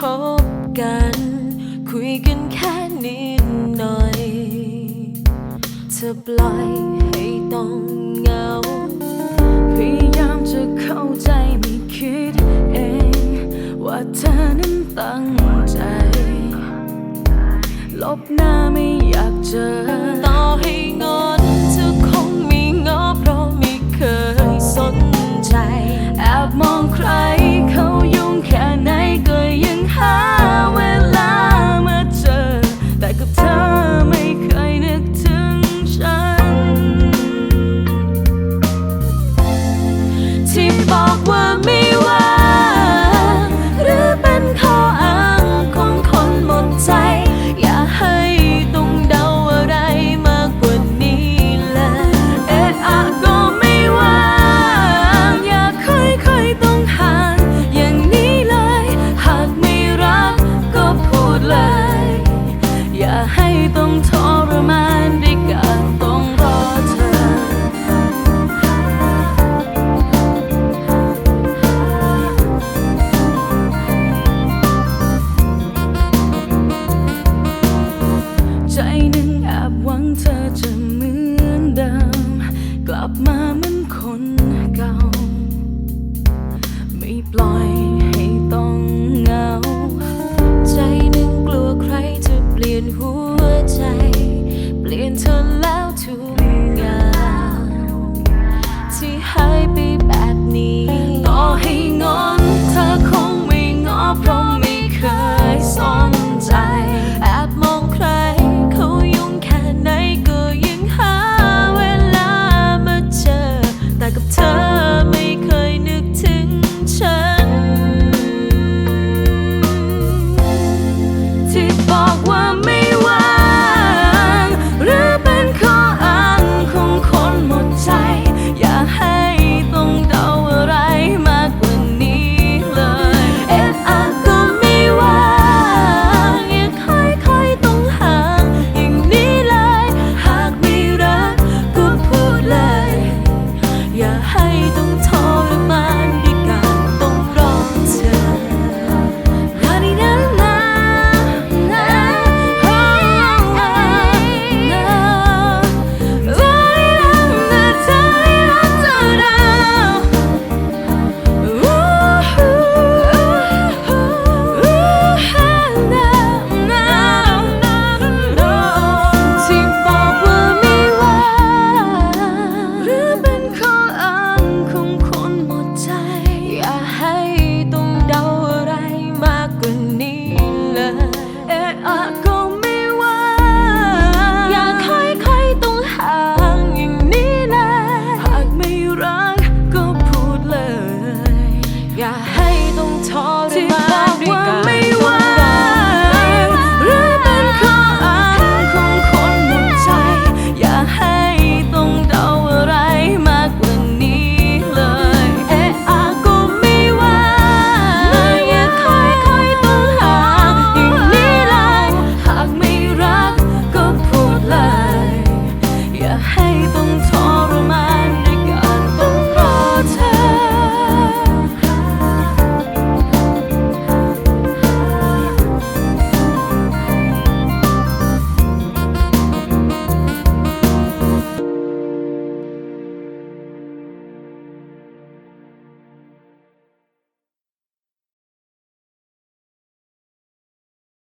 พบกัน คุยกันแค่นิดหน่อย เธอปล่อยให้ต้องเหงา พยายามจะเข้าใจไม่คิดเอง ว่าเธอนั้นตั้งใจ ลบหน้าไม่อยากเจอ